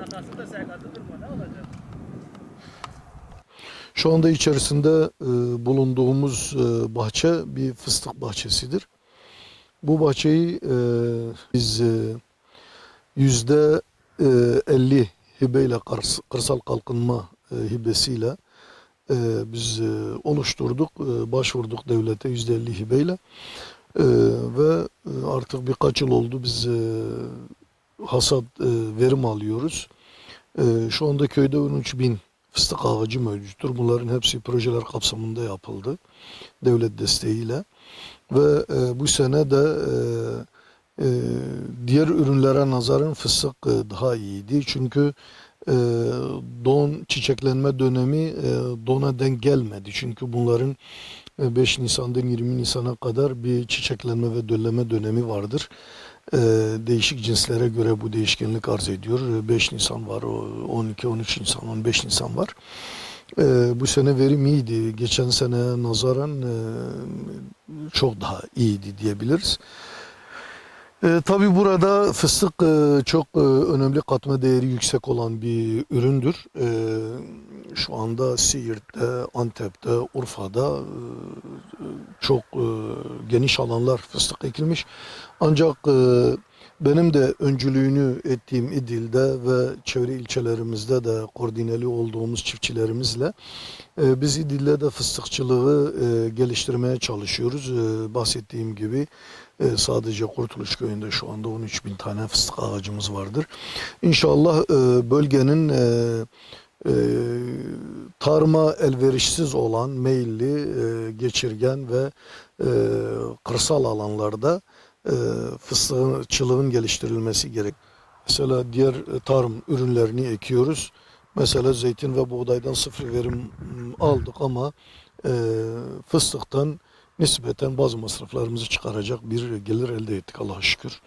Nasıl da sakatıdır mı? Ne olacak? Şu anda içerisinde e, bulunduğumuz e, bahçe bir fıstık bahçesidir. Bu bahçeyi e, biz e, yüzde e, 50 hibeyle kırs- kırsal kalkınma e, hibesiyle e, biz e, oluşturduk, e, başvurduk devlete yüzde 50 hibeyle E, ve e, artık birkaç yıl oldu biz e, hasat e, verim alıyoruz. E, şu anda köyde 13 bin fıstık ağacı mevcuttur. Bunların hepsi projeler kapsamında yapıldı devlet desteğiyle ve e, bu sene de e, e, diğer ürünlere nazaran fıstık e, daha iyiydi çünkü e, don çiçeklenme dönemi e, dona denk gelmedi çünkü bunların e, 5 Nisan'dan 20 Nisan'a kadar bir çiçeklenme ve dölleme dönemi vardır. E, değişik cinslere göre bu değişkenlik arz ediyor. E, 5 Nisan var, o 12, 13 Nisan, 15 Nisan var. E, bu sene verim iyiydi. Geçen sene nazaran e, çok daha iyiydi diyebiliriz. E, tabii burada fıstık e, çok e, önemli katma değeri yüksek olan bir üründür. E, şu anda Siirt'te, Antep'te, Urfa'da e, çok e, geniş alanlar fıstık ekilmiş. Ancak e, benim de öncülüğünü ettiğim İdil'de ve çevre ilçelerimizde de koordineli olduğumuz çiftçilerimizle e, biz İdil'de de fıstıkçılığı e, geliştirmeye çalışıyoruz. E, bahsettiğim gibi e, sadece Kurtuluş Köyü'nde şu anda 13 bin tane fıstık ağacımız vardır. İnşallah e, bölgenin e, e, tarıma elverişsiz olan meyilli, e, geçirgen ve e, kırsal alanlarda e, fıstıkçılığın geliştirilmesi gerek. Mesela diğer e, tarım ürünlerini ekiyoruz. Mesela zeytin ve buğdaydan sıfır verim aldık ama e, fıstıktan nispeten bazı masraflarımızı çıkaracak bir gelir elde ettik Allah'a şükür.